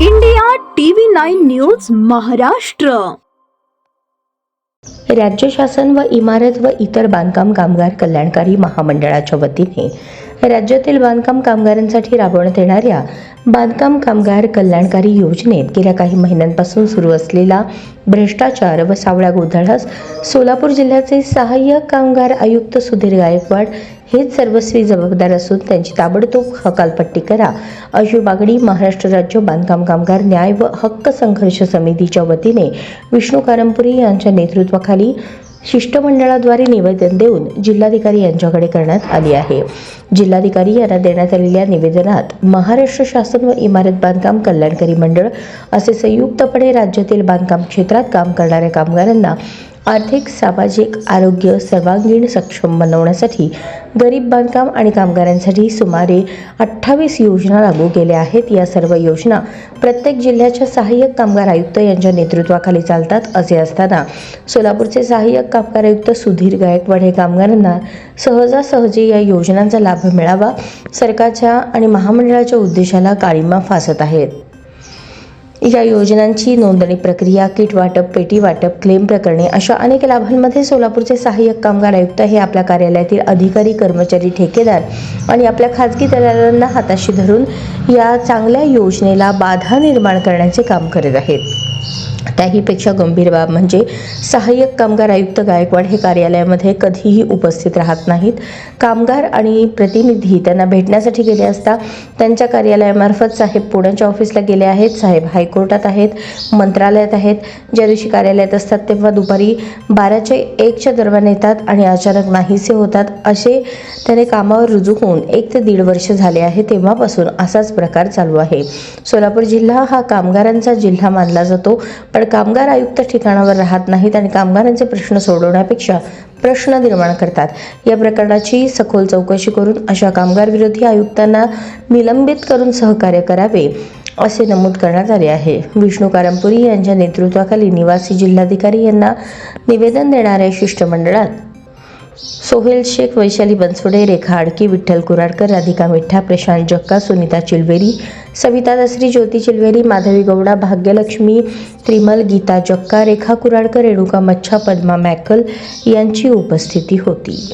India TV nine news Maharashtra. राज्य शासन व इमारत व इतर बांधकाम कामगार कल्याणकारी महामंडळाच्या वतीने राज्यातील बांधकाम कामगारांसाठी राबवण्यात येणाऱ्या बांधकाम कामगार कल्याणकारी योजनेत गेल्या काही महिन्यांपासून सुरू असलेला भ्रष्टाचार व सावळ्या गोंधळास सोलापूर जिल्ह्याचे सहाय्यक कामगार आयुक्त सुधीर गायकवाड हेच सर्वस्वी जबाबदार असून त्यांची ताबडतोब हकालपट्टी करा. अशी मागणी महाराष्ट्र राज्य बांधकाम कामगार न्याय व हक्क संघर्ष समितीच्या वतीने विष्णू कारंपुरी यांच्या नेतृत्वाखाली शिष्टमंडळाद्वारे निवेदन देऊन जिल्हाधिकारी यांच्याकडे करण्यात आली आहे. जिल्हाधिकारी यांना देण्यात आलेल्या निवेदनात महाराष्ट्र शासन व इमारत बांधकाम कल्याणकारी मंडळ असे संयुक्तपणे राज्यातील बांधकाम क्षेत्रात काम करणाऱ्या कामगारांना आर्थिक सामाजिक आरोग्य सर्वांगीण सक्षम बनवण्यासाठी गरीब बांधकाम आणि कामगारांसाठी सुमारे अठ्ठावीस योजना लागू केल्या आहेत. या सर्व योजना प्रत्येक जिल्ह्याच्या सहाय्यक कामगार आयुक्त यांच्या नेतृत्वाखाली चालतात असे असताना सोलापूरचे सहाय्यक कामगार आयुक्त सुधीर गायकवाड हे कामगारांना सहजासहजी या योजनांचा लाभ मिळावा सरकारच्या आणि महामंडळाच्या उद्देशाला काळीमा फासत आहेत. या योजनांची नोंदणी प्रक्रिया किट वाटप पेटी वाटप क्लेम प्रकरणे अशा अनेक लाभांमध्ये सोलापूरचे सहाय्यक कामगार आयुक्त हे आपल्या कार्यालयातील अधिकारी कर्मचारी ठेकेदार आणि आपल्या खाजगी दलालांना हाताशी धरून या चांगल्या योजनेला बाधा निर्माण करण्याचे काम करत आहेत. त्याहीपेक्षा गंभीर बाब म्हणजे सहाय्यक कामगार आयुक्त गायकवाड हे कार्यालयामध्ये कधीही उपस्थित राहत नाहीत. कामगार आणि प्रतिनिधी त्यांना भेटण्यासाठी गेले असता त्यांच्या कार्यालयामार्फत साहेब पुण्याच्या ऑफिसला गेले आहेत. साहेब हायकोर्टात आहेत मंत्रालयात आहेत. ज्या दिवशी कार्यालयात असतात तेव्हा दुपारी बाराचे एकच्या दरम्यान येतात आणि अचानक नाहीसे होतात असे त्याने कामावर रुजू होऊन एक ते दीड वर्ष झाले आहे तेव्हापासून असाच प्रकार चालू आहे. सोलापूर जिल्हा हा कामगारांचा जिल्हा मानला जातो. पण कामगार आयुक्त ठिकाणावर राहत नाहीत आणि कामगारांचे प्रश्न सोडवण्यापेक्षा प्रश्न निर्माण करतात. या प्रकरणाची सखोल चौकशी करून अशा कामगार विरोधी आयुक्तांना निलंबित करून सहकार्य करावे असे नमूद करण्यात आले आहे. विष्णू कारंपुरी यांच्या नेतृत्वाखाली निवासी जिल्हाधिकारी यांना निवेदन देणाऱ्या शिष्टमंडळात सोहेल शेख वैशाली बनसोडे रेखा आडकी विठ्ठल कुराडकर राधिका मिठ्ठा प्रशांत जक्का सुनीता चिलवेरी सविता दसरी ज्योती चिलवेरी माधवी गौडा भाग्यलक्ष्मी त्रिमल गीता जक्का रेखा कुराडकर रेणुका मच्छा पद्मा मॅकल यांची उपस्थिती होती.